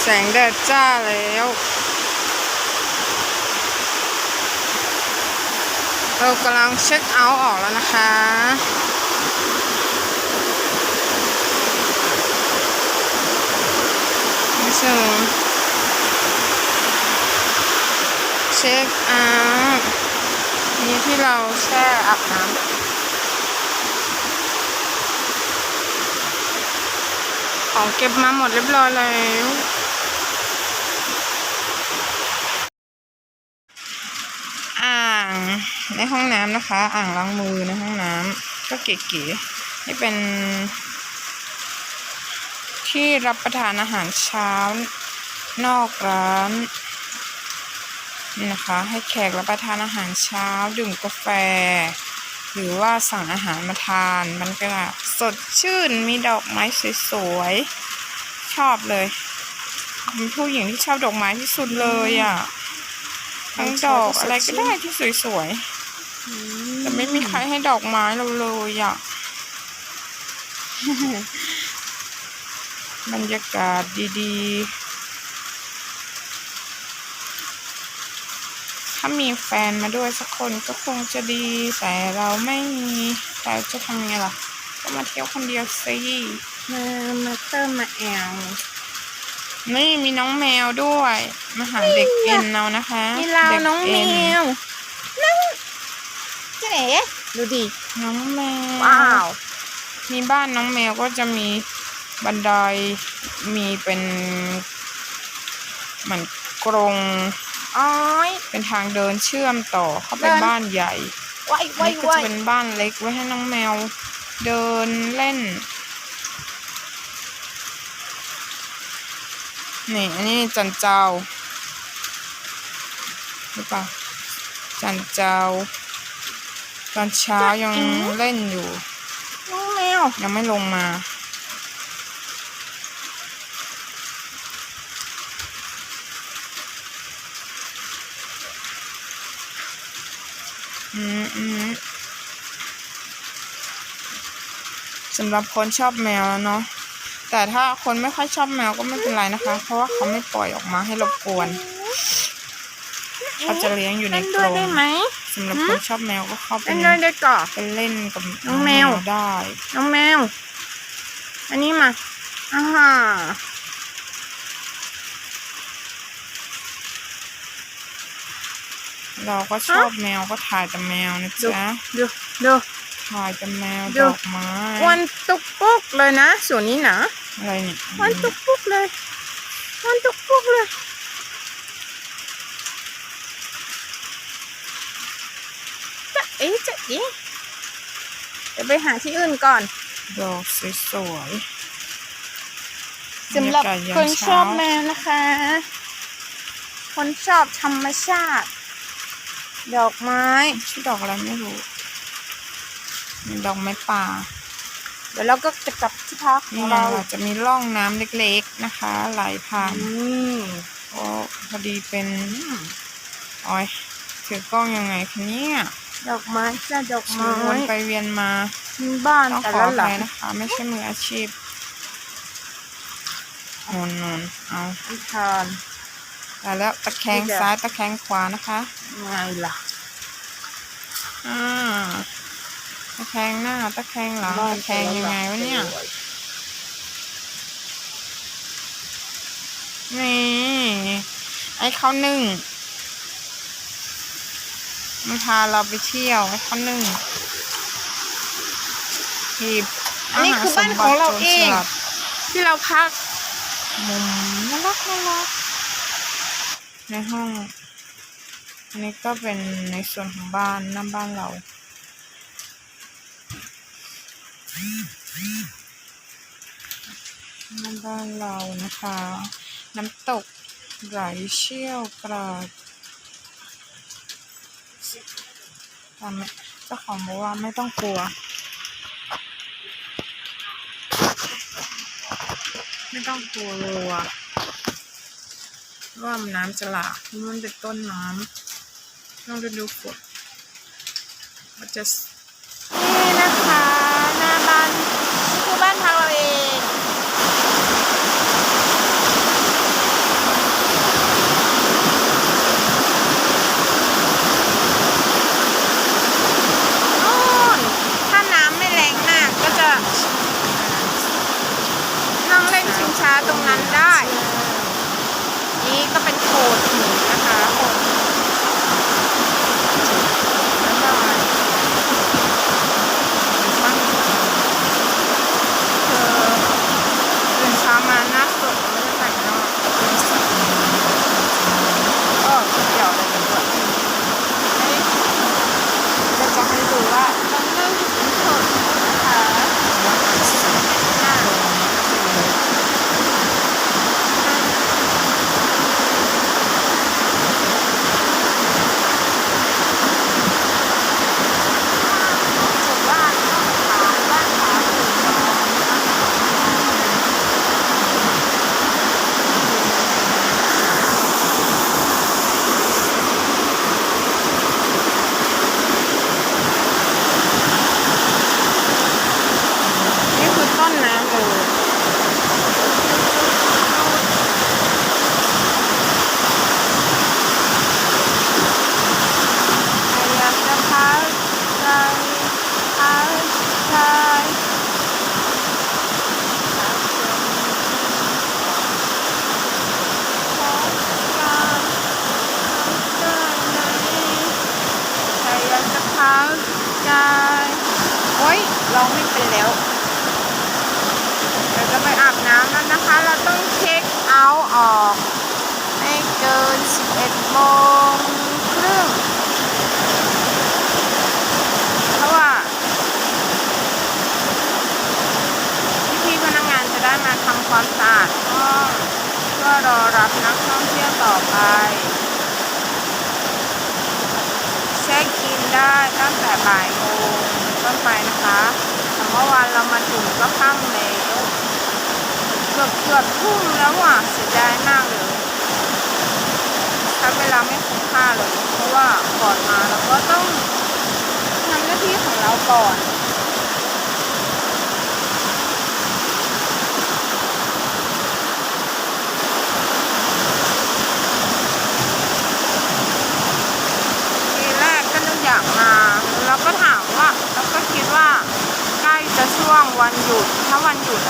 แสงแดดจ้าแล้ว เรากำลังเช็คเอาท์ออกแล้วนะคะ นี่ซึ่งเช็คเอาท์นี่ที่เราแช่อาบน้ำ ของเก็บมาหมดเรียบร้อยแล้วอ่างในห้องน้ำนะคะ อ่างล้างมือในห้องน้ำก็เก๋ๆนี่เป็น ที่รับประทานอาหารเช้านอกร้านนี่นะคะ ให้แขกรับประทานอาหารเช้า ดื่มกาแฟ หรือว่าสั่งอาหารมาทานมันก็สดชื่นมีดอกไม้สวยๆชอบเลยเป็นผู้หญิงที่ชอบดอกไม้ที่สุดเลยอะทั้งดอกอะไรก็ได้ที่สวยๆแต่ไม่มีใครให้ดอกไม้เราเลยอะบรรยากาศดีๆ ถ้ามีแฟนมาด้วยสักคนก็คงจะดี แต่เราไม่มีเราจะทำไงล่ะ ก็มาเที่ยวคนเดียวสิมามาเติมมาแอลนี่มีน้องแมวด้วยมาหาเด็กเอ็นเรานะคะนี่เราด็กน้องแมเอ็วนั่งเจ๊เอ๋ดูดิน้องแมวว้าวมีบ้านน้องแมวก็จะมีบันไดมีเป็นเหมือนกรง อ้อยเป็นทางเดินเชื่อมต่อเข้าไปเดินบ้านใหญ่ไว้อันไว้นี้ก็ไว้จะเป็นบ้านเล็กไว้ให้น้องแมว เดินเล่น นี่อันนี้จันเจ้าหรือเปล่าจันเจ้า ตอนเช้ายังเล่นอยู่ น้องแมว ยังไม่ลงมา อืมอืม สำหรับคนชอบแมวแล้วเนาะแต่ถ้าคนไม่ค่อยชอบแมวก็ไม่เป็นไรนะคะ เพราะว่าเขาไม่ปล่อยออกมาให้รบกวนเขาจะเลี้ยงอยู่ในเล่นกด้รวยงได้ไหมสำหรับหืมคนชอบแมวก็เข้าไปเล่นด้วยได้ก่อไปเล่นกับน้องแมวได้ น้องแมว อันนี้มาอ่าฮะ เราก็ชอบแมวก็ถ่ายแต่แมวนะดูจ๊ะดูดูถ่ายแต่แมวดูดอกไม้วันตุกปุกเลยนะส่วนนี้นะอะไรเนี่ยวันตุกปุกเลยวันตุกปุกเลยจะเอ๊ะจะเอ๊ะเดี๋ยวไปหาที่อื่นก่อนดอกสวยๆสำหรับยากาศยามคนชเช้าอบแมวนะคะ คนชอบธรรมชาติ ดอกไม้ชื่อดอกอะไรไม่รู้เป็นดอกไม้ป่า เดี๋ยวเราก็จะกลับที่พักขอนี่งไงเราล่ะจะมีร่องน้ำเล็กๆนะคะ ไหลผ่านอืมโอ้พอดีเป็นโอ้ยถือกล้องยังไงคะเนี่ยดอกไม้จ้าดอกถืไม้อวนไปเวียนมามีบ้านต้องแต่ขอละอหลัภังยนะคะ ไม่ใช่มืออาชีพนนนนเอาที่ทาน แต่แล้วตะแคงซ้ายตะแคงขวานะคะไงล่ะอ่าตะแคงหน้าตะแคงหลังตะแคงยังไงวะเนี่ยนี่ไอ้ข้าวนึ่งมันพาเราไปเที่ยวไอ้ข้าวนึ่งหีบอันนี้คือบ้านของเราเองสลัดที่เราพักมุมน่ารักน่ารัก ในห้อง อันนี้ก็เป็นในส่วนของบ้านหน้าบ้านเรา หน้าบ้านเรานะคะ น้ำตกไหลเชี่ยวกราดแต่ไม่เจ้าของบอกว่าไม่ต้องกลัว ไม่ต้องกลัวเลยว่ะ ว่ามันน้ำสลากมันเป็นต้นน้ำต้องฤดูฝมันจะนี่นะคะหน้าบ้านคือบ้านทางเราเองตรงนั้นได้ โท ร้องไม่เป็นแล้วเดี๋ยวจะไปอาบน้ำแล้วนะคะ เราต้องเช็คเอาท์ออกไม่เกิน 11โมงครึ่งเพราะว่าพี่พนักงานจะได้มาทำความสะอาดห้องเพื่อรอรับนักท่องเที่ยวต่อไปเช็คอินได้ตั้งแต่บ่ายโมง ต้นไปนะคะแต่เมื่อวานเรามาถึงก็ค่ำแล้วเกือบเกือบทุ่มแล้วอะเสียดายมากเลยใช้เวลาไม่คุ้มค่าเลย เพราะว่าก่อนมาเราก็ต้องทำหน้าที่ของเราก่อน ทีแรกก็นึกอยากมาแล้วก็ถามว่าแล้วก็คิดว่าใกล้ จะช่วงวันหยุด ถ้าวันหยุด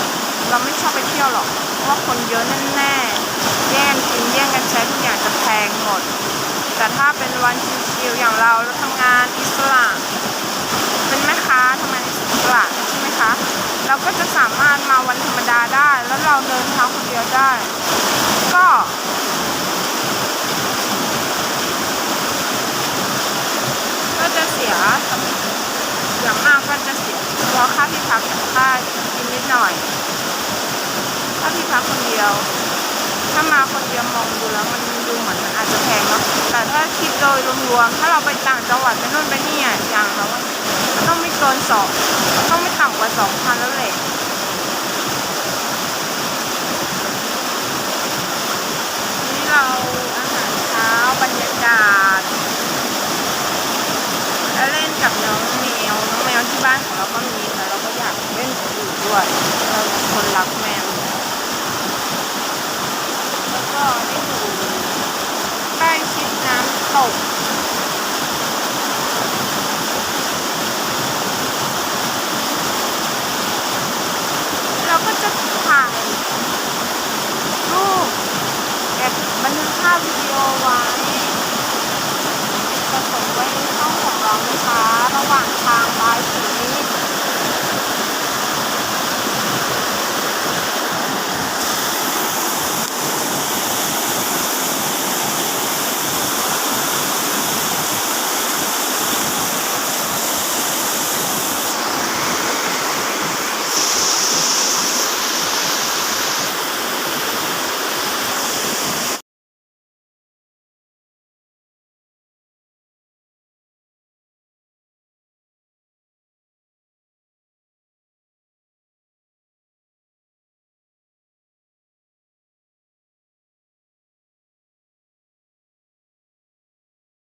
เราไม่ชอบไปเที่ยวหรอก เพราะคนเยอะแน่ๆแย่งกินแย่งกันใช้ทุกอย่างจะแพงหมด แต่ถ้าเป็นวันชิวๆอย่างเราเราทำงานอิสระ เป็นแม่ค้าทำงานอิสระใช่ไหมคะ เราก็จะสามารถมาวันธรรมดาได้ แล้วเราเดินเท้าคนเดียวได้ ก็ก็จะเสียอย่างมากก็จะเสีย เฉพาค่าที่พักกับค่ากินนิดหน่อยค่าที่พักคนเดียว ถ้ามาคนเดียวมองดูแล้วมันดูเหมือนมันอาจจะแพงเนาะแต่ถ้าคิดโดยรวมๆถ้าเราไปต่างจังหวัดไปนู่นไปนี่อะอย่างเราว่ามันต้องไม่เกินสองต้องไม่ต่ำกว่าสองพันแล้วแหละนี่เราอาหารเช้าบรรยากาศแล้วเล่นกับน้อง ที่บ้านของเราก็มีแต่เราก็อยากเล่นกับอื่นด้วยเราคนรักแมวแล้วแล้วก็ได้ดูใกล้ชิดน้ำตกเราก็จะถ่ายรูปเก็บบันทึกภาพวิดีโอไว้ นะคะระหว่างทางไป